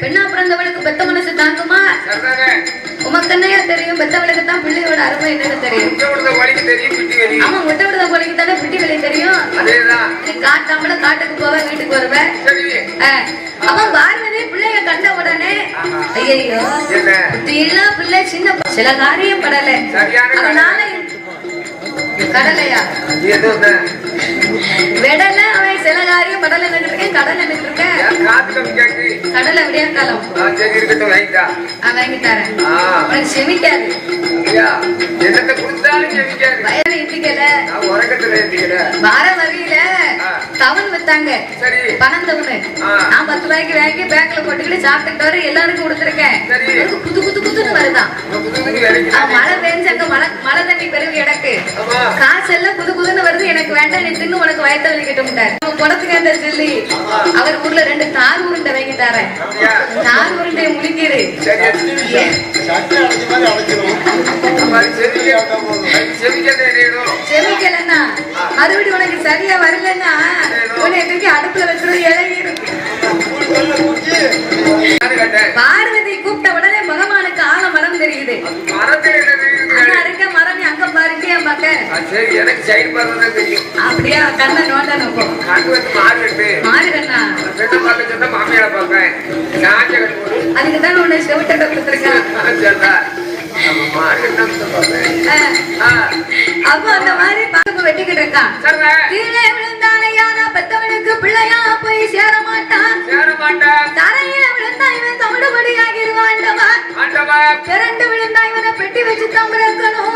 பெண்ணா பிறந்தவளுக்கு பெத்த மனசு தாங்குமா? உமக்கு என்னையா தெரியும் பெத்தவளுக்கு தான் பிள்ளையோட அருமை என்னன்னு தெரியும். வலி ஆமா முட்டை விடுத போலக்கு தானே பிட்டி வெளியே தெரியும். நீ காட்டாமல காட்டுக்கு போவ வீட்டுக்கு வருவ. சரி ஆ, அவன் பார்வதி பிள்ளைய கண்ட உடனே ஐயோ இல்ல பிள்ளை சின்ன சில காரியம் படல. அதனால கடலையா? விடல அவன் சில காரியம் படல நின்று இருக்கேன் கடலை நின்று இருக்கேன் என் காத்து கம்மி கேக்கு. கடலை வாங்கிட்டா நான் வாங்கி தரேன். உனக்கு செமிக்காது என்னத்தை கொடுத்தாலும் ஜெபிக்காது வயல இட்டிக்கல உறக்கத்துல வார வரியில. தவன் வித்தாங்க. பணம் தவணு ஆ. நான் பத்து ரூபாய்க்கு வாங்கி பேங்க்ல போட்டுக்கிட்டு சாப்பிட்டுட்டு வர எல்லாருக்கும் கொடுத்துருக்கேன். வருதான். புது புது வேலைக்கு ஆ, மழை பெஞ்சு அங்க மழை மழை தண்ணி பெருவி எனக்கு. காசு எல்லாம் புது புதுன்னு வருது. எனக்கு வேண்டாம் நீ தின்னு உனக்கு வயத்த வலிக்கிட்டு முட்டார். குடத்துக்கு அந்த சொல்லி அவர் ஊர்ல ரெண்டு தார் உருண்டை வாங்கி தரேன். தார் உருண்டையை முழுங்கிரு. சரி சட்டை அடைஞ்ச மாதிரி அடைச்சிரும் அப்ப அது செவிக்க அது செவிக்க தெரியணும் செமிக்கலன்னா மறுபடியும் உனக்கு சரியா வரலன்னா உன்னை தூக்கி அடுப்புல வச்சுரும் இறங்கிடும் பார்வதி கூப்பிட்ட உடனே ஆழ மரம் தெரியுது. இருக்க மரம் அங்க பாருங்க என் பக்கம் எனக்கு சைடு தெரியும். அப்படியே? கண்ணை மாறுகண்ணா மாமியாரை அதுக்கு தான் உன்னை செவிட்டை கொடுத்துருக்கேன். அப்போ அந்த மாதிரி பாம்பு வெட்டிக்கிட்டு இருக்கான். கீழே விழுந்தானையா பெத்தவனுக்கு பிள்ளையா போய் சேர மாட்டான் சேர மாட்டேன் தரையே விழுந்தா இவன் விழுந்தா பெட்டி வச்சு தம்பிருக்கணும்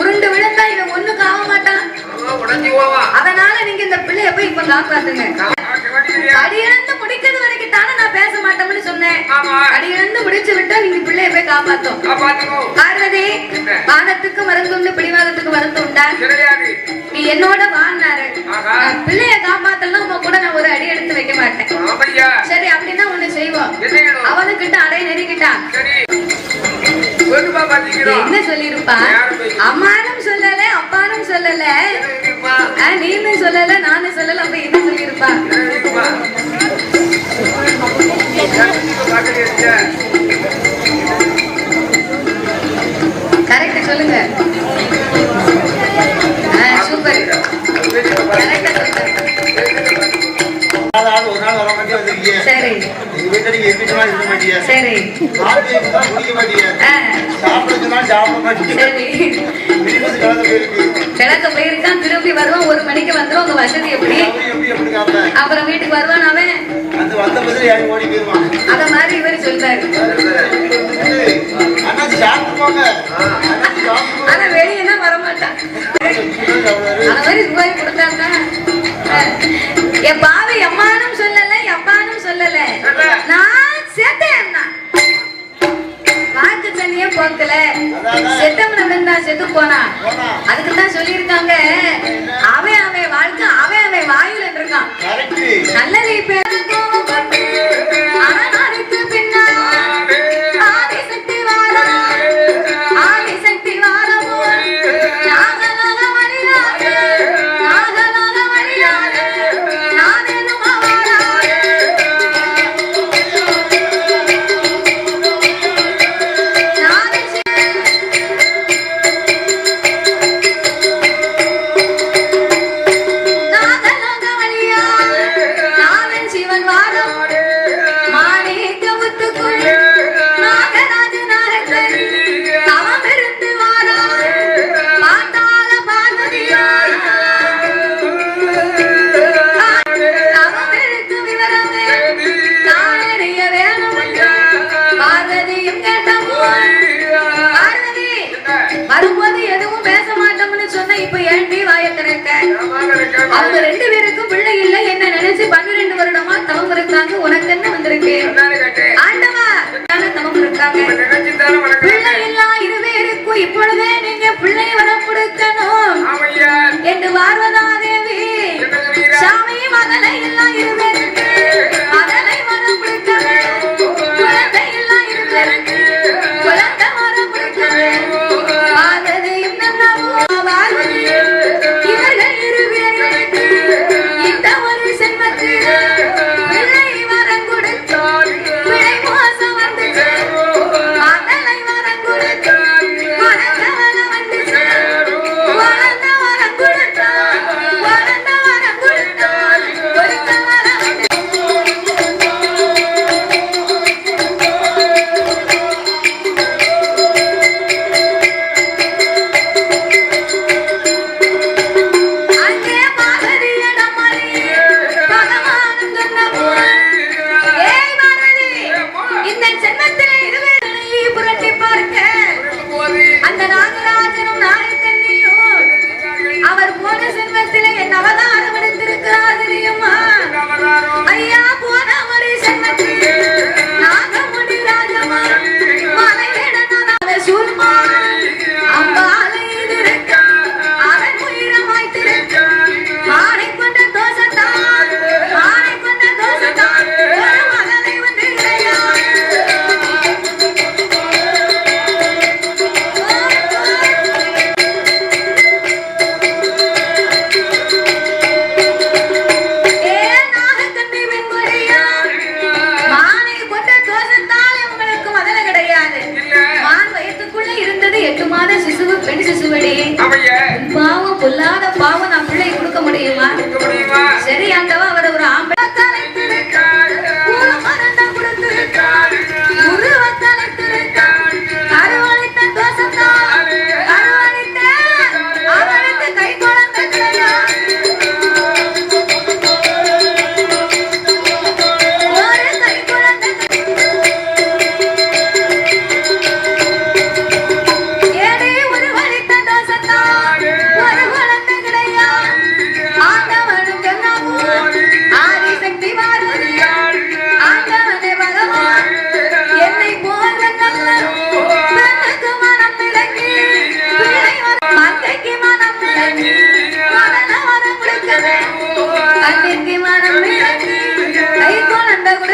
உருண்டு விழுந்தா இவன் ஒண்ணுக்கு ஆக மாட்டான் அவன் உடஞ்சி போவா. அதனால நீங்க இந்த பிள்ளைய போய் இப்ப காப்பாத்துங்க. காப்பாற்ற வேண்டியது அடி இழந்து முடிக்கிறது வரைக்கும் தானே நான் பேச மாட்டோம்னு சொன்னேன். ஆமா. அடி இழந்து முடிச்சு விட்டா நீங்க பிள்ளைய போய் காப்பாத்தோம். பார்வதி? வானத்துக்கு மருந்து பிடிவாதத்துக்கு மருந்து உண்டா நீ என்னோட வாழ்னாரு ஆஹா. பிள்ளைய காப்பாத்தலாம் உங்க கூட நான் ஒரு அடி எடுத்து வைக்க மாட்டேன். சரி அப்படின்னா ஒண்ணு செய்வோம் அவனுக்கிட்ட அடைய பாத்தீங்களா என்ன சொல்லிருப்பா அம்மானும் சொல்லல அப்பானும் சொல்லல. ஆ, நீனும் சொல்லல நானும் சொல்லல அப்ப என்ன சொல்லிருப்பா கரெக்ட் சொல்லுங்க. சூப்பர். கரெக்டா சொல்லுங்க ஆள் ஒரு நாள் வர மாட்டே வந்திருக்கீங்க சரி. எங்க வீட்டுல நீங்க இருக்க மாட்டீங்க சரி காப்பியை தான் குடிக்க மாட்டீங்க ஆ, சாப்பிட மாட்டீங்க போயிருக்கான் திரும்பி வருவான் ஒரு மணிக்கு வந்துடும் உங்க வசதி எப்படி? அப்புறம் வீட்டுக்கு வருவான் அவன்? வந்த பதில் யாரும் ஓடி போயிருவான் அத மாதிரி இவரு சொல்றாரு. அண்ணா சாப்பிட்டு போங்க.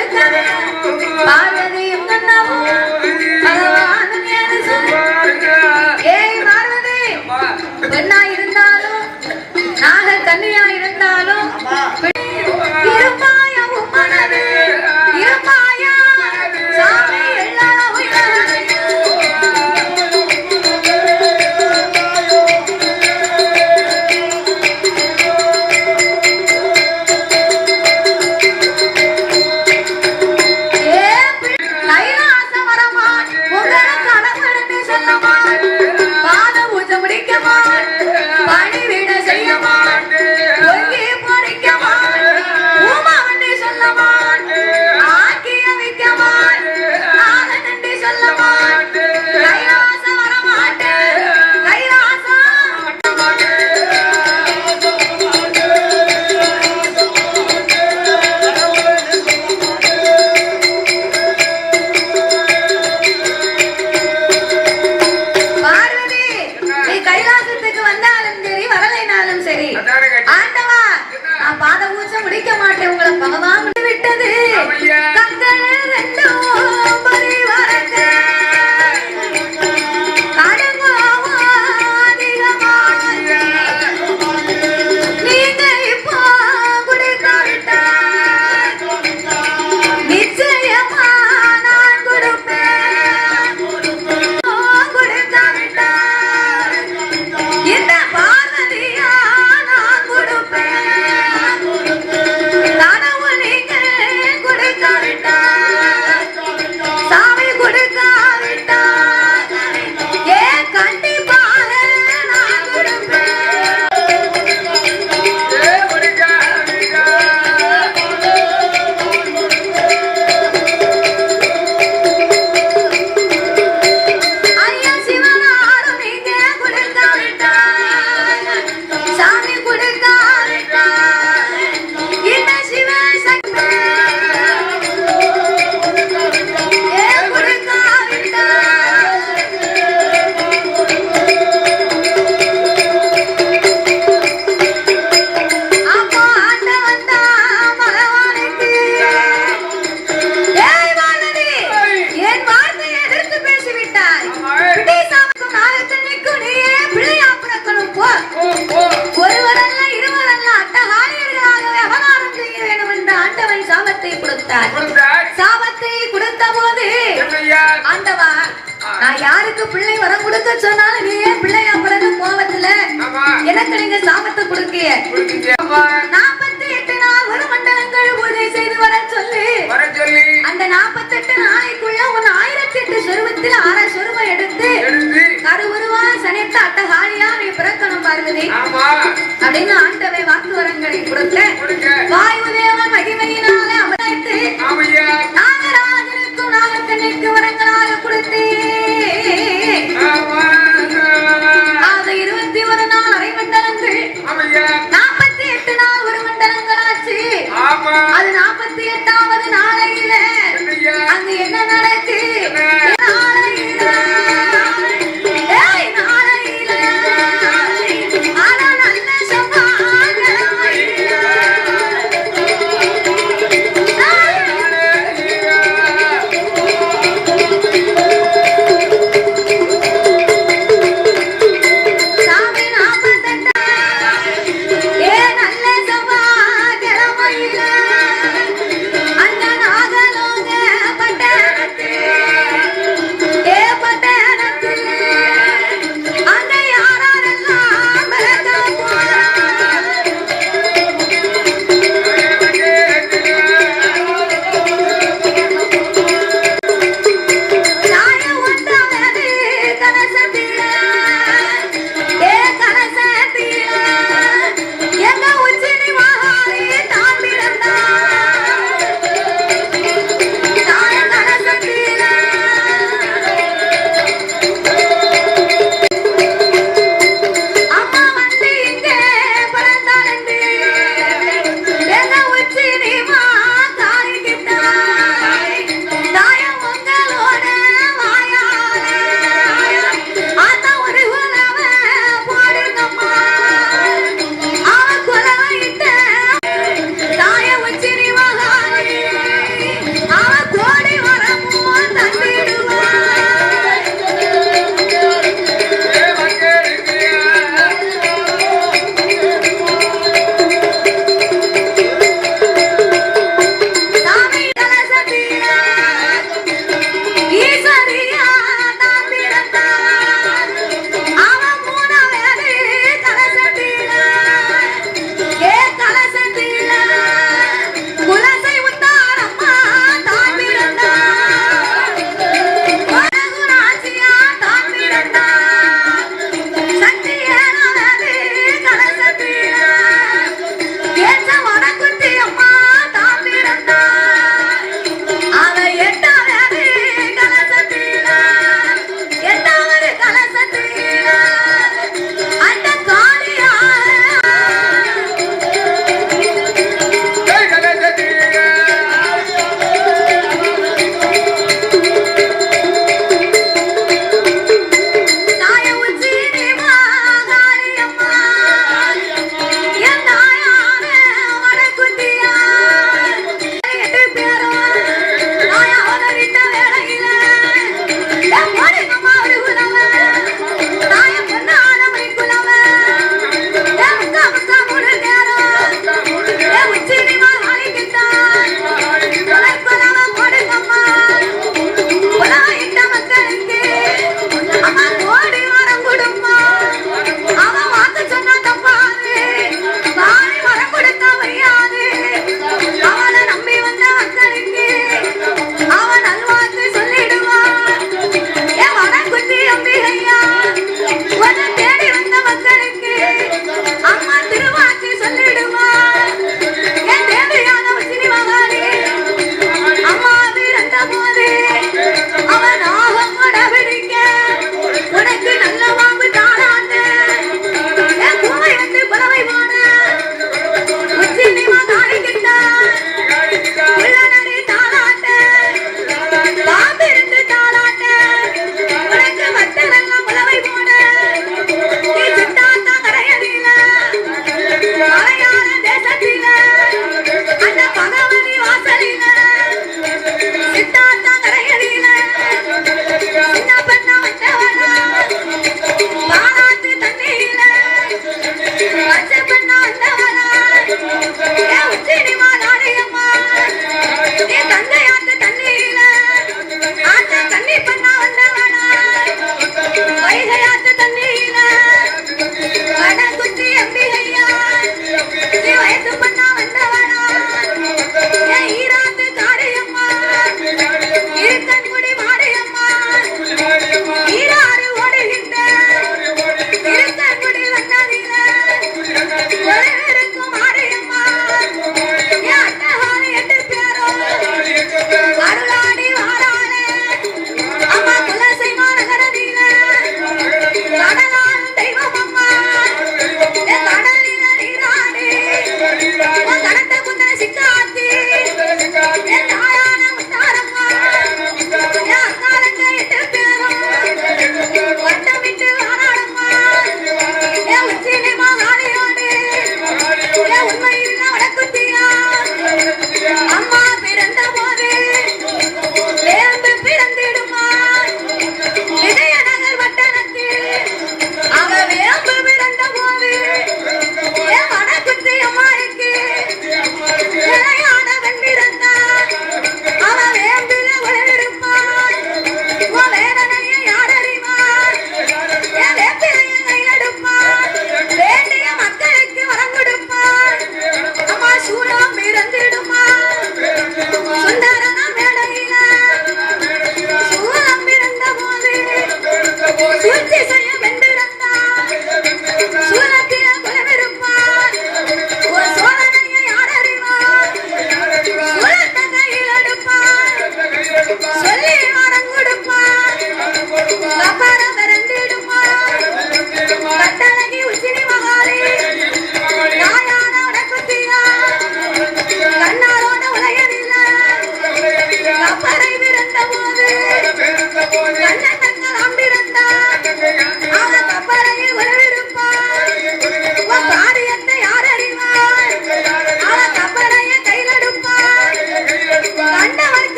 Bye, Daddy. யாருக்கு பிள்ளை வரம் கொடுக்க சொன்னாலும் நீ ஏன் பிள்ளையா பிறகு கோவத்துல எனக்கு நீங்க சாபத்தை கொடுக்கிய நாற்பத்தி எட்டு நாள் வர மண்டலங்கள் பூஜை செய்து வர சொல்லு. அந்த நாற்பத்தி எட்டு நாளைக்குள்ள உன் ஆயிரத்தி எட்டு சொருவத்தில் அரை சொருவம் எடுத்து கருவுருவா சனித்த அட்டகாலியா நீ பிறக்கணும் பார்வதி. அப்படின்னு ஆண்டவை வாக்கு வரங்களை கொடுக்க. வாயு தேவ மகிமையினாலே அவதாய்த்து நாகராஜனுக்கும் நாகக்கண்ணிற்கு வரங்களாக கொடுத்தேன். அது நாற்பத்தி எட்டாவது நாளையில. அது என்ன நட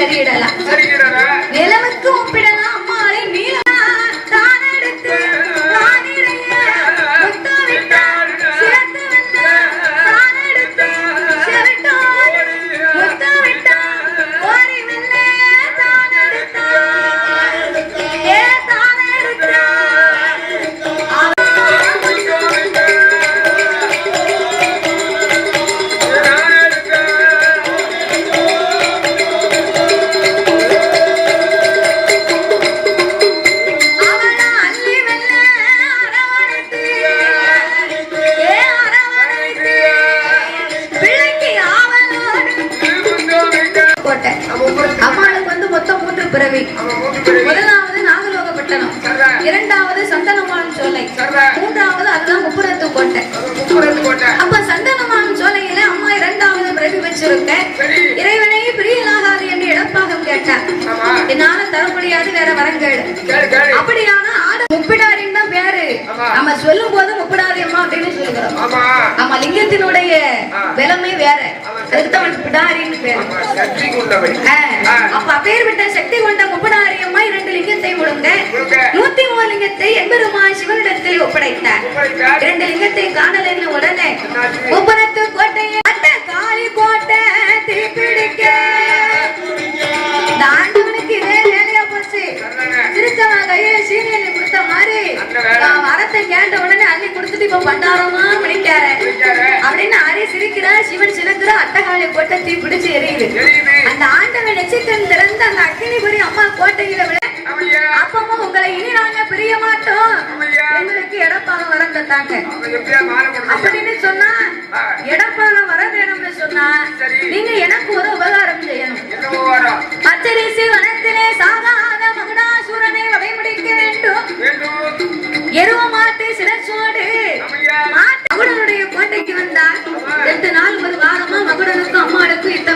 சரியிடலாம் நிலவுக்கு சக்தி. ஆ. அப்ப அப்பேற்பட்ட சக்தி கொண்ட முப்படாரி அம்மா இரண்டு லிங்கத்தை முழுங்க. நூத்தி மூணு லிங்கத்தை எம்பெருமான் சிவனிடத்தில் ஒப்படைத்தார். இரண்டு லிங்கத்தை காணல் என்ன உடனே? முப்பரத்து கோட்டையை காளி கோட்டை தீப்பிடிக்க இந்த ஆண்டவனுக்கு இதே வேலையா போச்சு சரிதானே? சிரிச்சவன் கையில சீனியல் கொடுத்த மாதிரி வரத்தை கேட்ட உடனே அள்ளி கொடுத்துட்டு இப்ப பண்டாரமா பிடிக்காத. அப்படின்னு அரி சிரிக்கிறா சிவன் சினக்குற அட்டகாளி கோட்டை தீ பிடிச்சு எரியுது ஆண்டவன் நெச்சிக்கன் திறந்து அந்த அக்கினிபுரி அம்மா கோட்டையில விட உங்களை இனி நாங்க பிரிய மாட்டோம். எங்களுக்கு எடப்பாக வரம் தந்தாங்க.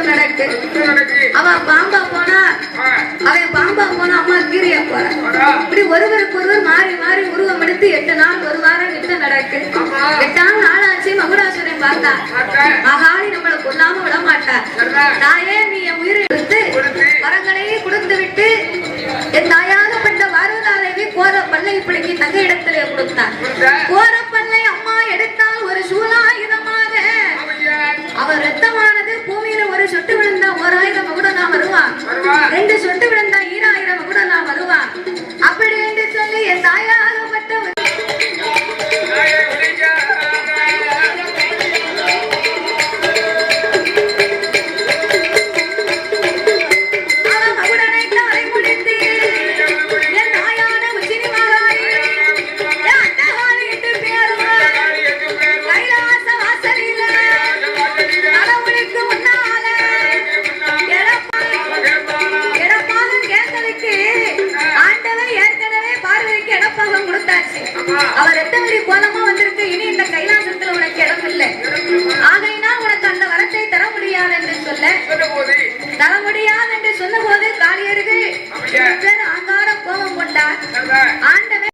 யுத்தம் நடக்கு அவன் பாம்பா போனா ஆ, அவன் பாம்பா போனா அம்மா கீரியா போறா வாடா. இப்படி ஒருவருக்கு ஒருவர் மாறி மாறி உருவம் எடுத்து எட்டு நாள் ஒரு வாரம் யுத்தம் நடக்கு ஆமா. எட்டாம் நாளாச்சு மகுடாசுரன் பார்த்தா பார்த்தா. மகாளி நம்மளை கொல்லாம விட மாட்டா. தாயே நீ என் உயிரை கொடுத்து கொடுத்து. வரங்களை கொடுத்து விட்டு என் தாயாகப்பட்ட வாரதாதேவி கோர பல்லை பிடிக்கி தங்க இடத்திலே கொடுத்தார் கொடுத்தா. கோர ரெண்டு சொட்டு விழுந்தா